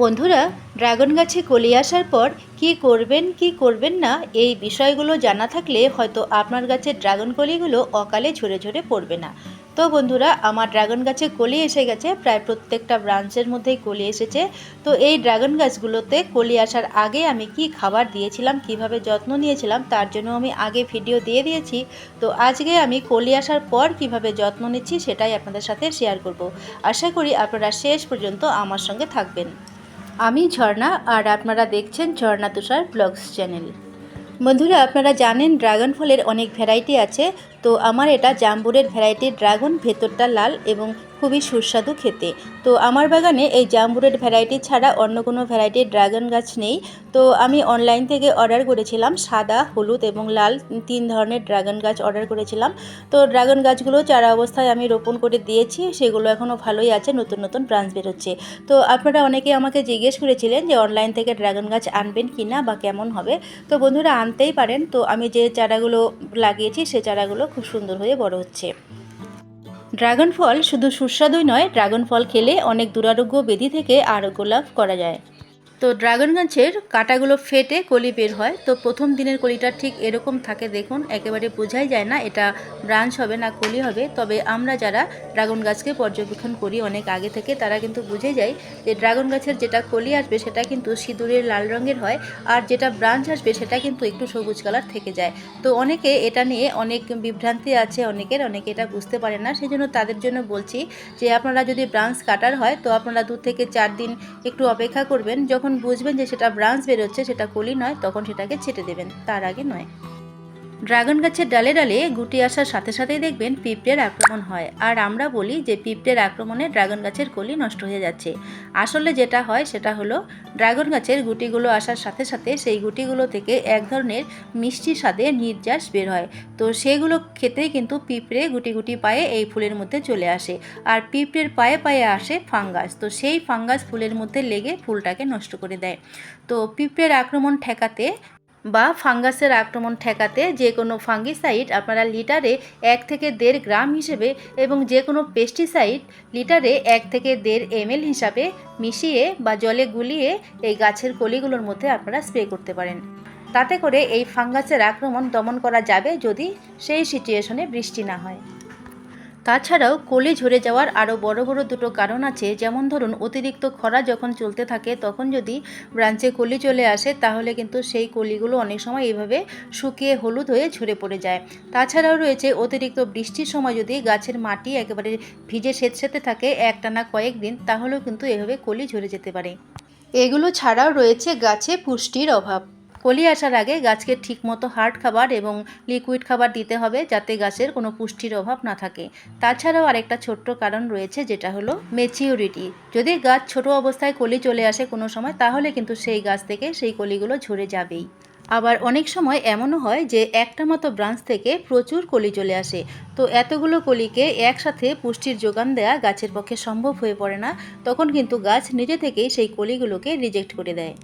বন্ধুরা, ড্রাগন গাছে কলি আসার পর কি করবেন কি করবেন না, এই বিষয়গুলো জানা থাকলে হয়তো আপনার গাছের ড্রাগন কলিগুলো অকালে ঝরে ঝরে পড়বে না। তো বন্ধুরা, আমার ড্রাগন গাছে কলি এসে গেছে, প্রায় প্রত্যেকটা ব্রাঞ্চের মধ্যেই কলি এসেছে। তো এই ড্রাগন গাছগুলোতে কলি আসার আগে আমি কি খাবার দিয়েছিলাম, কীভাবে যত্ন নিয়েছিলাম, তার জন্য আমি আগে ভিডিও দিয়ে দিয়েছি। তো আজকে আমি কলি আসার পর কীভাবে যত্ন নিচ্ছি, সেটাই আপনাদের সাথে শেয়ার করব। আশা করি আপনারা শেষ পর্যন্ত আমার সঙ্গে থাকবেন। আমি ঝর্ণা আর আপনারা দেখছেন ঝর্ণা তুষার ব্লগস চ্যানেল। বন্ধুরা, আপনারা জানেন ড্রাগন ফলের অনেক ভ্যারাইটি আছে। তো আমার এটা জাম্বুরের ভ্যারাইটি ড্রাগন, ভেতরটা লাল এবং খুবই সুস্বাদু খেতে। তো আমার বাগানে এই জাম্বুরের ভ্যারাইটি ছাড়া অন্য কোনো ভ্যারাইটির ড্রাগন গাছ নেই। তো আমি অনলাইন থেকে অর্ডার করেছিলাম, সাদা, হলুদ এবং লাল তিন ধরনের ড্রাগন গাছ অর্ডার করেছিলাম। তো ড্রাগন গাছগুলো চারা অবস্থায় আমি রোপণ করে দিয়েছি, সেগুলো এখনও ভালোই আছে, নতুন নতুন ব্রাঞ্চ বেরোচ্ছে। তো আপনারা অনেকে আমাকে জিজ্ঞেস করেছিলেন যে অনলাইন থেকে ড্রাগন গাছ আনবেন কি না বা কেমন হবে? তো বন্ধুরা আনতেই পারেন। তো আমি যে চারাগুলো লাগিয়েছি সে চারাগুলো খুব সুন্দর হয়ে বড় হচ্ছে। ড্রাগন ফল শুধু সুস্বাদুই নয়, ড্রাগন ফল খেলে অনেক দুরারোগ্য বেধি থেকে আরোগ্য লাভ করা যায়। তো ড্রাগন গাছের কাঁটাগুলো ফেটে কলি বের হয়। তো প্রথম দিনের কলিটা ঠিক এরকম থাকে দেখুন, একেবারে বোঝাই যায় না এটা ব্রাঞ্চ হবে না কলি হবে। তবে আমরা যারা ড্রাগন গাছকে পর্যবেক্ষণ করি অনেক আগে থেকে, তারা কিন্তু বুঝে যায় যে ড্রাগন গাছের যেটা কলি আসবে সেটা কিন্তু সিঁদুরের লাল রঙের হয় আর যেটা ব্রাঞ্চ আসবে সেটা কিন্তু একটু সবুজ কালার থেকে যায়। তো অনেকে এটা নিয়ে অনেক বিভ্রান্তি আছে, অনেকের অনেকে এটা বুঝতে পারে না। সেই জন্য তাদের জন্য বলছি যে আপনারা যদি ব্রাঞ্চ কাটার হয়, তো আপনারা দু থেকে চার দিন একটু অপেক্ষা করবেন। যখন বুঝবেন যে সেটা ব্রাঞ্চ বেরোচ্ছে, সেটা কলি নয়, তখন সেটাকে ছেটে দেবেন। তার আগে নয়। ড্রাগন গাছের ডালে ডালে গুটি আসার সাথে সাথেই দেখবেন পিঁপড়ের আক্রমণ হয়। আর আমরা বলি যে পিঁপড়ের আক্রমণে ড্রাগন গাছের কলি নষ্ট হয়ে যাচ্ছে। আসলে যেটা হয় সেটা হলো ড্রাগন গাছের গুটিগুলো আসার সাথে সাথে সেই গুটিগুলো থেকে এক ধরনের মিষ্টি স্বাদে নির্যাস বের হয়। তো সেগুলো খেতেই কিন্তু পিঁপড়ে গুটি গুটি পায়ে এই ফুলের মধ্যে চলে আসে। আর পিঁপড়ের পায়ে পায়ে আসে ফাঙ্গাস। তো সেই ফাঙ্গাস ফুলের মধ্যে লেগে ফুলটাকে নষ্ট করে দেয়। তো পিঁপড়ের আক্রমণ ঠেকাতে বা ফাঙ্গাসের আক্রমণ ঠেকাতে যে কোনো ফাঙ্গিসাইড আপনারা লিটারে এক থেকে দেড় গ্রাম হিসেবে এবং যে কোনো পেস্টিসাইড লিটারে এক থেকে দেড় এমএল হিসাবে মিশিয়ে বা জলে গুলিয়ে এই গাছের কলিগুলোর মধ্যে আপনারা স্প্রে করতে পারেন। তাতে করে এই ফাঙ্গাসের আক্রমণ দমন করা যাবে যদি সেই সিচুয়েশনে বৃষ্টি না হয়। তাছাড়াও কলি ঝরে যাওয়ার আরও বড় বড় দুটো কারণ আছে। যেমন ধরুন, অতিরিক্ত খরা যখন চলতে থাকে, তখন যদি ব্রাঞ্চে কলি চলে আসে, তাহলে কিন্তু সেই কলিগুলো অনেক সময় এইভাবে শুকিয়ে হলুদ হয়ে ঝরে পড়ে যায়। তাছাড়াও রয়েছে অতিরিক্ত বৃষ্টির সময় যদি গাছের মাটি একেবারে ভিজে সেতসেতে থাকে একটানা কয়েকদিন তাহলেও কিন্তু এভাবে কলি ঝরে যেতে পারে। এগুলো ছাড়াও রয়েছে গাছে পুষ্টির অভাব। কলি আসার আগে গাছকে ঠিকমতো হার্ড খাবার এবং লিকুইড খাবার দিতে হবে যাতে গাছের কোনো পুষ্টির অভাব না থাকে। তাছাড়াও আরেকটা ছোট্ট কারণ রয়েছে যেটা হলো মেচিউরিটি যদি গাছ ছোট অবস্থায় কলি চলে আসে কোনো সময়, তাহলে কিন্তু সেই গাছ থেকে সেই কলিগুলো ঝরে যাবেই। আবার অনেক সময় এমনও হয় যে একটা মতো ব্রাঞ্চ থেকে প্রচুর কলি চলে আসে। তো এতগুলো কলিকে একসাথে পুষ্টির যোগান দেওয়া গাছের পক্ষে সম্ভব হয়ে পড়ে না। তখন কিন্তু গাছ নিজে থেকেই সেই কলিগুলোকে রিজেক্ট করে দেয়।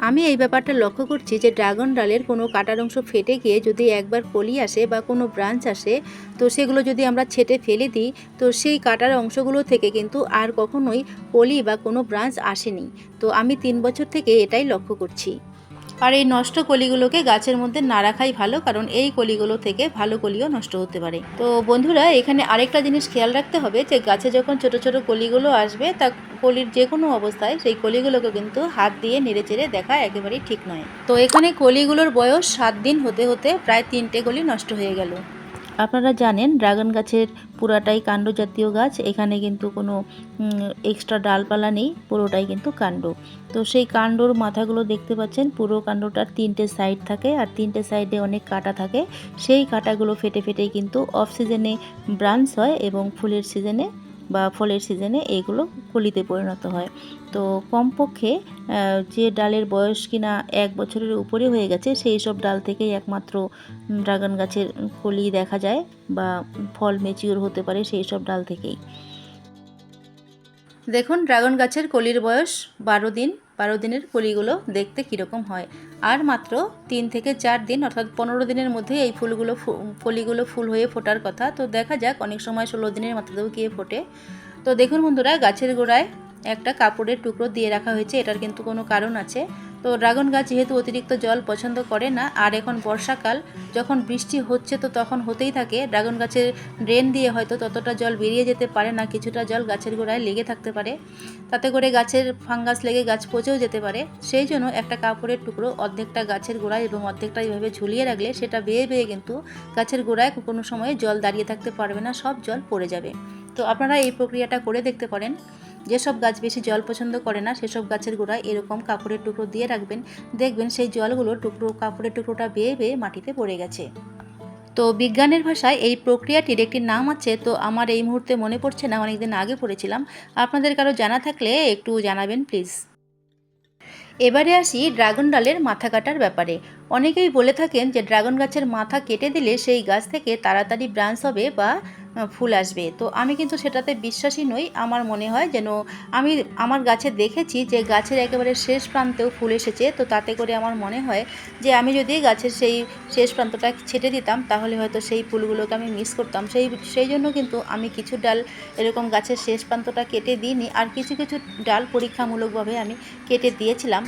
আমি এই ব্যাপারটা লক্ষ্য করছি যে ড্রাগন ডালের কোনো কাটার অংশ ফেটে গিয়ে যদি একবার কলি আসে বা কোনো ব্রাঞ্চ আসে, তো সেগুলো যদি আমরা ছেটে ফেলে দিই, তো সেই কাটার অংশগুলো থেকে কিন্তু আর কখনোই কলি বা কোনো ব্রাঞ্চ আসেনি। তো আমি তিন বছর থেকে এটাই লক্ষ্য করছি। আর এই নষ্ট কলিগুলোকে গাছের মধ্যে না রাখাই ভালো, কারণ এই কলিগুলো থেকে ভালো কলিও নষ্ট হতে পারে। তো বন্ধুরা, এখানে আরেকটা জিনিস খেয়াল রাখতে হবে যে, গাছে যখন ছোট ছোট কলিগুলো আসবে, তা কলির যে কোনো অবস্থায় সেই কলিগুলোকে কিন্তু হাত দিয়ে নেড়ে চেড়ে দেখা একেবারেই ঠিক নয়। তো এখানে কলিগুলোর বয়স সাত দিন হতে হতে প্রায় তিনটে কলি নষ্ট হয়ে গেল। আপনারা জানেন, ড্রাগন গাছের পুরাটাই কাণ্ড জাতীয় গাছ। এখানে কিন্তু কোনো এক্সট্রা ডালপালা নেই, পুরোটাই কিন্তু কাণ্ড। তো সেই কাণ্ডর মাথাগুলো দেখতে পাচ্ছেন, পুরো কাণ্ডটার তিনটে সাইড থাকে আর তিনটে সাইডে অনেক কাটা থাকে। সেই কাটাগুলো ফেটে ফেটে কিন্তু অফ সিজনে ব্রাঞ্চ হয় এবং ফুলের সিজনে বা ফলের সিজনে এগুলো কলিতে পরিণত হয়। তো কমপক্ষে যে ডালের বয়স কিনা এক বছরের উপরে হয়ে গেছে, সেই সব ডাল থেকেই একমাত্র ড্রাগন গাছের কলি দেখা যায় বা ফল মেচিওর হতে পারে সেই সব ডাল থেকেই। দেখুন, ড্রাগন গাছের কলির বয়স বারো দিন। বারো দিনের কলিগুলো দেখতে কীরকম হয়। আর মাত্র তিন থেকে চার দিন, অর্থাৎ পনেরো দিনের মধ্যে এই ফুলগুলো কলিগুলো ফুল হয়ে ফোটার কথা। তো দেখা যাক, অনেক সময় ষোলো দিনের মাথাতেও গিয়ে ফোটে। তো দেখুন বন্ধুরা, গাছের গোড়ায় একটা কাপড়ের টুকরো দিয়ে রাখা হয়েছে। এটার কিন্তু কোনো কারণ আছে। তো ড্রাগন গাছ যেহেতু অতিরিক্ত জল পছন্দ করে না, আর এখন বর্ষাকাল, যখন বৃষ্টি হচ্ছে তো তখন হতেই থাকে। ড্রাগন গাছের ড্রেন দিয়ে হয়তো ততটা জল বেরিয়ে যেতে পারে না, কিছুটা জল গাছের গোড়ায় লেগে থাকতে পারে। তাতে করে গাছের ফাঙ্গাস লেগে গাছ পচেও যেতে পারে। সেই জন্য একটা কাপড়ের টুকরো অর্ধেকটা গাছের গোড়ায় এবং অর্ধেকটা এইভাবে ঝুলিয়ে রাখলে সেটা বেয়ে বেয়ে কিন্তু গাছের গোড়ায় কোনো সময়ে জল দাঁড়িয়ে থাকতে পারবে না, সব জল পড়ে যাবে। তো আপনারা এই প্রক্রিয়াটা করে দেখতে পারেন। যেসব গাছ বেশি জল পছন্দ করে না, সেসব গাছের গোড়ায় এরকম কাপড়ের টুকরো দিয়ে রাখবেন। দেখবেন সেই জলগুলো টুকরো, কাপড়ের টুকরোটা বেয়ে বেয়ে মাটিতে পড়ে গেছে। তো বিজ্ঞানের ভাষায় এই প্রক্রিয়াটির একটি নাম আছে, তো আমার এই মুহূর্তে মনে পড়ছে না, অনেকদিন আগে পড়েছিলাম। আপনাদের কারও জানা থাকলে একটু জানাবেন, প্লিজ। এবারে আসি ড্রাগন ডালের মাথা কাটার ব্যাপারে। অনেকেই বলে থাকেন যে, ড্রাগন গাছের মাথা কেটে দিলে সেই গাছ থেকে তাড়াতাড়ি ব্রাঞ্চ হবে বা ফুল আসবে। তো আমি কিন্তু সেটাতে বিশ্বাসী নই। আমার মনে হয় যেন আমি আমার গাছে দেখেছি যে গাছের একেবারে শেষ প্রান্তেও ফুল এসেছে। তো তাতে করে আমার মনে হয় যে আমি যদি গাছের সেই শেষ প্রান্তটা ছেটে দিতাম, তাহলে হয়তো সেই ফুলগুলোকে আমি মিস করতাম। সেই সেই জন্য কিন্তু আমি কিছু ডাল এরকম গাছের শেষ প্রান্তটা কেটে দিইনি। আর কিছু কিছু ডাল পরীক্ষামূলকভাবে আমি কেটে দিয়েছিলাম।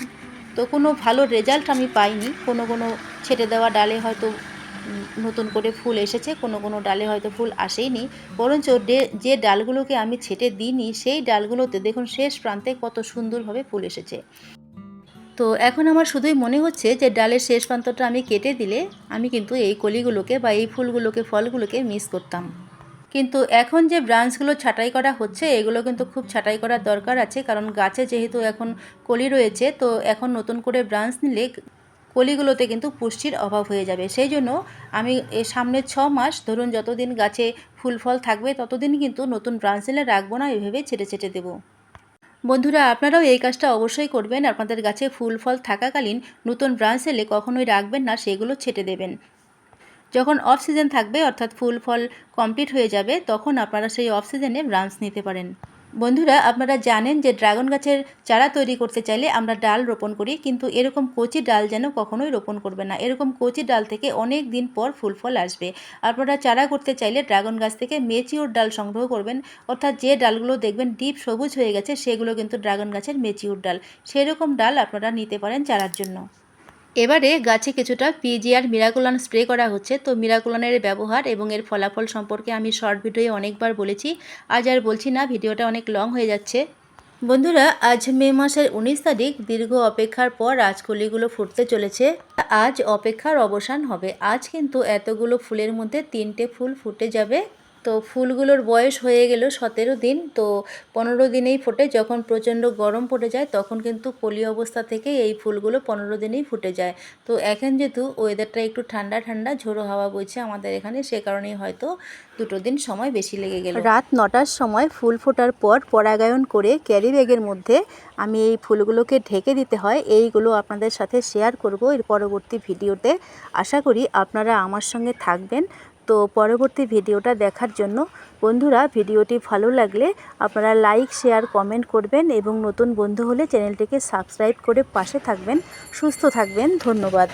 তো কোনো ভালো রেজাল্ট আমি পাইনি। কোনো কোনো ছেটে দেওয়া ডালে হয়তো নতুন করে ফুল এসেছে, কোনো কোনো ডালে হয়তো ফুল আসেইনি। বরঞ্চ যে ডালগুলোকে আমি ছেটে দিইনি, সেই ডালগুলোতে দেখুন শেষ প্রান্তে কত সুন্দরভাবে ফুল এসেছে। তো এখন আমার শুধুই মনে হচ্ছে যে ডালের শেষ প্রান্তটা আমি কেটে দিলে আমি কিন্তু এই কলিগুলোকে বা এই ফুলগুলোকে, ফলগুলোকে মিস করতাম। কিন্তু এখন যে ব্রাঞ্চগুলো ছাঁটাই করা হচ্ছে, এগুলো কিন্তু খুব ছাঁটাই করার দরকার আছে। কারণ গাছে যেহেতু এখন কলি রয়েছে, তো এখন নতুন করে ব্রাঞ্চ নিলে কলিগুলোতে কিন্তু পুষ্টির অভাব হয়ে যাবে। সেই জন্য আমি এ সামনের ছ মাস ধরুন যতদিন গাছে ফুল ফল থাকবে, ততদিন কিন্তু নতুন ব্রাঞ্চ এলে রাখব না, এভাবে ছেটে ছেটে দেবো। বন্ধুরা, আপনারাও এই কাজটা অবশ্যই করবেন। আপনাদের গাছে ফুল ফল থাকাকালীন নতুন ব্রাঞ্চ এলে কখনোই রাখবেন না, সেগুলো ছেটে দেবেন। যখন অফ সিজন থাকবে, অর্থাৎ ফুল ফল কমপ্লিট হয়ে যাবে, তখন আপনারা সেই অফ সিজনে ব্রাঞ্চ নিতে পারেন। বন্ধুরা, আপনারা জানেন যে ড্রাগন গাছের চারা তৈরি করতে চাইলে আমরা ডাল রোপণ করি, কিন্তু এরকম কচি ডাল যেন কখনোই রোপণ করবে না। এরকম কচি ডাল থেকে অনেক দিন পর ফুল ফল আসবে। আপনারা চারা করতে চাইলে ড্রাগন গাছ থেকে মেচিওর ডাল সংগ্রহ করবেন, অর্থাৎ যে ডালগুলো দেখবেন ডিপ সবুজ হয়ে গেছে, সেগুলো কিন্তু ড্রাগন গাছের মেচিওর ডাল। সেরকম ডাল আপনারা নিতে পারেন চারার জন্য। এবারে গাছে কিছুটা পিজি আর মিরাকুলান স্প্রে করা হচ্ছে। তো মিরাকুলানের ব্যবহার এবং এর ফলাফল সম্পর্কে আমি শর্ট ভিডিওয়ে অনেকবার বলেছি। আজ আর বলছি না, ভিডিওটা অনেক লং হয়ে যাচ্ছে। বন্ধুরা, আজ মে মাসের উনিশ তারিখ, দীর্ঘ অপেক্ষার পর আজ কলিগুলো ফুটতে চলেছে। আজ অপেক্ষার অবসান হবে। আজ কিন্তু এতগুলো ফুলের মধ্যে তিনটে ফুল ফুটে যাবে। তো ফুলগুলোর বয়স হয়ে গেল সতেরো দিন। তো পনেরো দিনেই ফোটে। যখন প্রচণ্ড গরম পড়ে যায়, তখন কিন্তু কলি অবস্থা থেকে এই ফুলগুলো পনেরো দিনেই ফুটে যায়। তো এখন যেহেতু ওয়েদারটা একটু ঠান্ডা ঠান্ডা, ঝোড়ো হাওয়া বইছে আমাদের এখানে, সে কারণেই হয়তো দুটো দিন সময় বেশি লেগে গেল। রাত নটার সময় ফুল ফোটার পর পরাগায়ন করে ক্যারি ব্যাগের মধ্যে আমি এই ফুলগুলোকে ঢেকে দিতে হয়। এইগুলো আপনাদের সাথে শেয়ার করব এর পরবর্তী ভিডিওতে আশা করি আপনারা আমার সঙ্গে থাকবেন। তো পরবর্তী ভিডিওটা দেখার জন্য বন্ধুরা ভিডিওটি ভালো লাগলে আপনারা লাইক, শেয়ার, কমেন্ট করবেন এবং নতুন বন্ধু হলে চ্যানেলটিকে সাবস্ক্রাইব করে পাশে থাকবেন, সুস্থ থাকবেন, ধন্যবাদ।